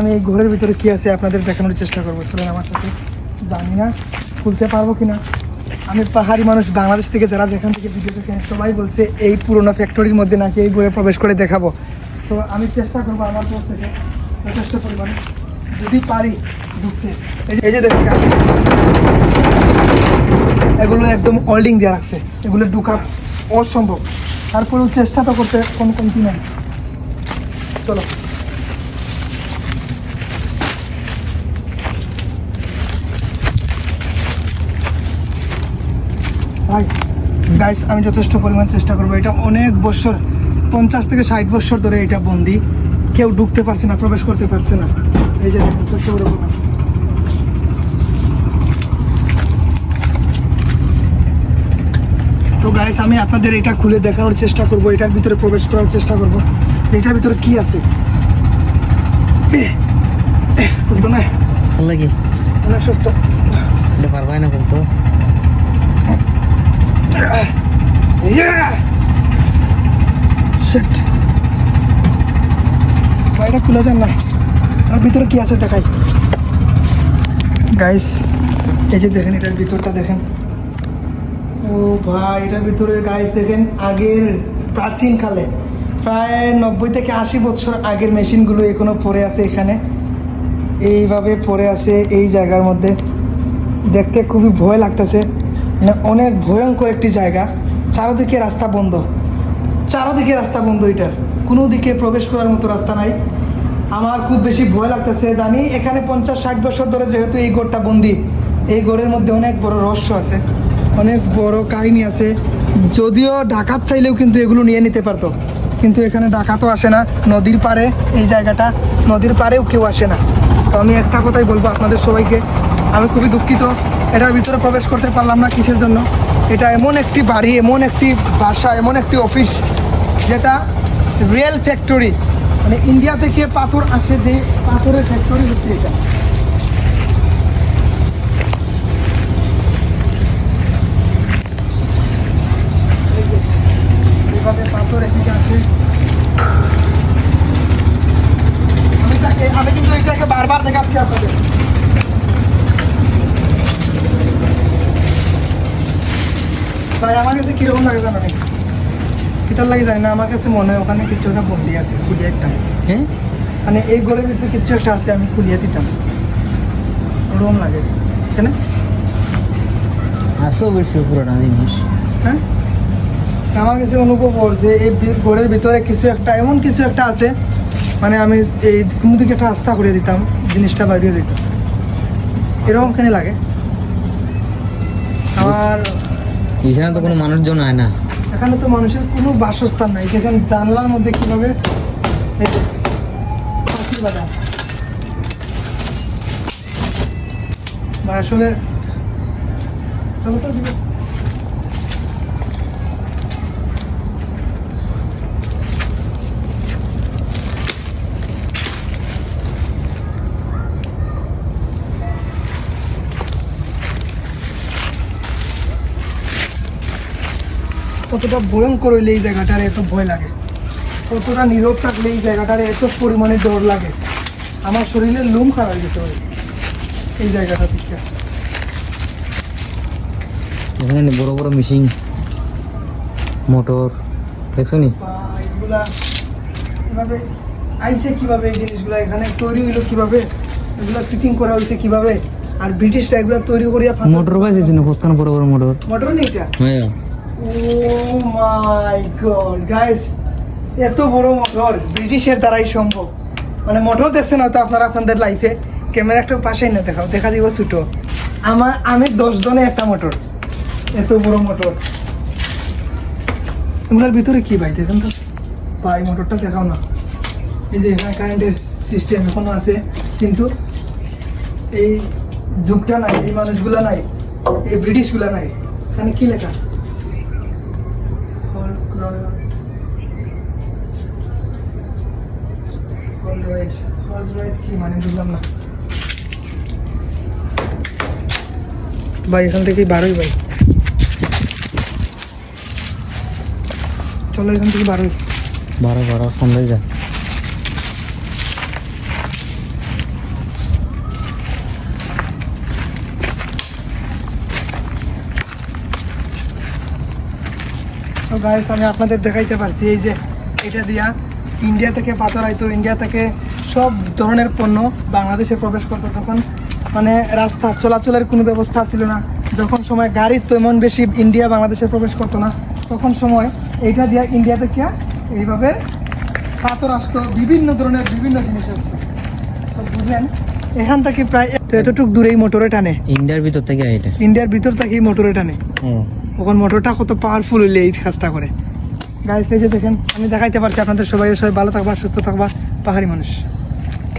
আমি এই ঘরের ভিতরে কি আছে আপনাদের দেখানোর চেষ্টা করব। চলেন আমার সাথে। জানি না, খুলতে পারব কিনা। আমি পাহাড়ি মানুষ, বাংলাদেশ থেকে যারা যেখান থেকে ভিডিও দেখেন সবাই বলছে এই পুরোনো ফ্যাক্টরির মধ্যে নাকি এই ঘরে প্রবেশ করে দেখাবো। তো আমি চেষ্টা করব আমার তরফ থেকে যথেষ্ট পরিমাণে। যদি পারি ঢুকতে। এই যে- দেখুন এগুলো একদম হোল্ডিং দেওয়া রাখছে। এগুলো ঢুকা অসম্ভব। তারপরেও চেষ্টা তো করতে কোনো কমতি নাই। চলো। ভাই গাইস আমি যথেষ্ট পরিমাণ চেষ্টা করব। এটা অনেক বছর পঞ্চাশ থেকে ষাট বছর ধরে এটা বন্দি। কেউ ঢুকতে পারছে না প্রবেশ করতে পারছে না। এই যে দেখুন, করে বললাম। তো গাইস আমি আপনাদের এটা খুলে দেখানোর চেষ্টা করব এটার ভিতরে প্রবেশ করার চেষ্টা করব। এটার ভিতরে কি আছে? বলতো না? লাগে অনেক এটা পারবাই না বলতো। বাইরে খুলে যান না। আর ভিতরে কি আছে দেখাই। গাইস এই যে দেখেন, এটার ভিতরটা দেখেন। ও ভাই, এটার ভিতরে গাইস দেখেন, আগের প্রাচীন কালে, প্রায় নব্বই থেকে আশি বছর আগের মেশিনগুলো এখনও পড়ে আছে এখানে। এইভাবে পড়ে আছে এই জায়গার মধ্যে। দেখতে খুবই ভয় লাগতেছে। মানে অনেক ভয়ঙ্কর একটি জায়গা। চারোদিকে রাস্তা বন্ধ। চারোদিকে রাস্তা বন্ধ এটার। কোনো দিকে প্রবেশ করার মতো রাস্তা নাই। আমার খুব বেশি ভয় লাগতেছে, জানি এখানে পঞ্চাশ ষাট বছর ধরে যেহেতু এই গড়টা বন্দি, এই গড়ের মধ্যে অনেক বড় রহস্য আছে, অনেক বড় কাহিনী আছে। যদিও ডাকাত চাইলেও কিন্তু এগুলো নিয়ে নিতে পারতো, কিন্তু এখানে ডাকাতও আসে না, নদীর পাড়ে, এই জায়গাটা নদীর পাড়েও কেউ আসে না। তো আমি একটা কথাই বলব আপনাদের সবাইকে, আমি খুবই দুঃখিত এটার ভিতরে প্রবেশ করতে পারলাম না কিসের জন্য? এটা এমন একটি বাড়ি, এমন একটি বাসা, এমন একটি অফিস, যেটা রিয়েল ফ্যাক্টরি মানে ইন্ডিয়া থেকে পাথর আসে যে পাথরের ফ্যাক্টরি হচ্ছে এটা। পাথর এদিকে আমি কিন্তু এটাকে বারবার দেখাচ্ছি আপনাদের। ভাই, আমার কাছে কীরকম লাগে জানো নাকি কিতার লাগে জানি না আমার কাছে মনে হয় ওখানে কিছু একটা বন্দি আছে খুলিয়ে একটা। হ্যাঁ মানে এই ঘরের ভিতরে কিছু একটা আছে আমি খুলিয়ে দিতাম। ওরকম লাগে। কেন? আসো বেশি পুরোটা জিনিস। হ্যাঁ? আমার কাছে অনুভব হল যে এই ঘরের ভিতরে কিছু একটা এমন কিছু একটা আছে মানে আমি এই কোনো দিকে একটা রাস্তা করে দিতাম জিনিসটা বাইরে দিত এরকম কেন লাগে? আমার এখানে তো কোনো মানুষজন হয় না। এখানে তো মানুষের কোনো বাসস্থান নাই সেখানে জানলার মধ্যে কীভাবে। বা আসলে চলো তো কতটা ভয়ঙ্কর হইলে এই জায়গাটার এত ভয় লাগে? কতটা নীরব থাকলে এই জায়গাটার এত পরিমাণে ডর লাগে? আমার শরীরের লোম খারাপ হয়ে যেতে পারে এই জায়গাটা থেকে। এখানে বড় বড় মেশিন মোটর দেখছ নি? এগুলা এভাবে আইসে কীভাবে এই জিনিসগুলো? এখানে তৈরি হইল কীভাবে? এগুলা ফিটিং করা হয়েছে কীভাবে? আর ব্রিটিশরা এগুলা তৈরি করিয়া মোটর পাইছে না কোথাও বড় বড় মোটর মোটর নেই এটা? হ্যাঁ। ও মাই গড গাইস এত বড় মোটর, ব্রিটিশের দ্বারাই সম্ভব। মানে মোটর দেখছেন হয়তো আপনারা আপনাদের লাইফে ক্যামেরা একটু পাশেই না দেখাও, দেখা দিব ছোটো। আমার, আমি দশ জনে একটা মোটর, এত বড় মোটর। এগুলোর ভিতরে কি ভাই, দেখেন তো। ভাই, মোটরটা দেখাও না। এই যে এখানে কারেন্টের সিস্টেম এখনও আছে, কিন্তু এই যুগটা নাই, এই মানুষগুলা নাই, এই ব্রিটিশগুলা নাই। এখানে কি লেখা? কি মানে বুঝলাম না ভাই, এখান থেকে বারোই ভাই। চলো এখান থেকে বারোই। বারো বারো, সন্ধ্যায় যায় গাইস আমি আপনাদের দেখাইতে পারছি এই যে এটা দিয়া ইন্ডিয়া থেকে পাথর আইতো ইন্ডিয়া থেকে সব ধরনের পণ্য বাংলাদেশে প্রবেশ করতো। তখন মানে রাস্তা চলাচলের কোনো ব্যবস্থা ছিল না। যখন সময় গাড়ির তেমন বেশি ইন্ডিয়া বাংলাদেশে প্রবেশ করতো না। তখন সময় এইটা দিয়া ইন্ডিয়া থেকে এইভাবে পাথর আসতো বিভিন্ন ধরনের বিভিন্ন জিনিস আসতো। তো বুঝলেন এখান থেকে প্রায় তো এতটুকু দূরেই মোটরে টানে। ইন্ডিয়ার ভিতর থেকে এটা ইন্ডিয়ার ভিতর থেকেই মোটরে টানে। ও ওখান মোটরটা কত পাওয়ারফুল হইলে এই কাজটা করে। গাইস এই যে দেখেন, আমি দেখাইতে পারছি আপনাদের সবাই সবাই ভালো থাকবা, সুস্থ থাকবা, পাহাড়ি মানুষ।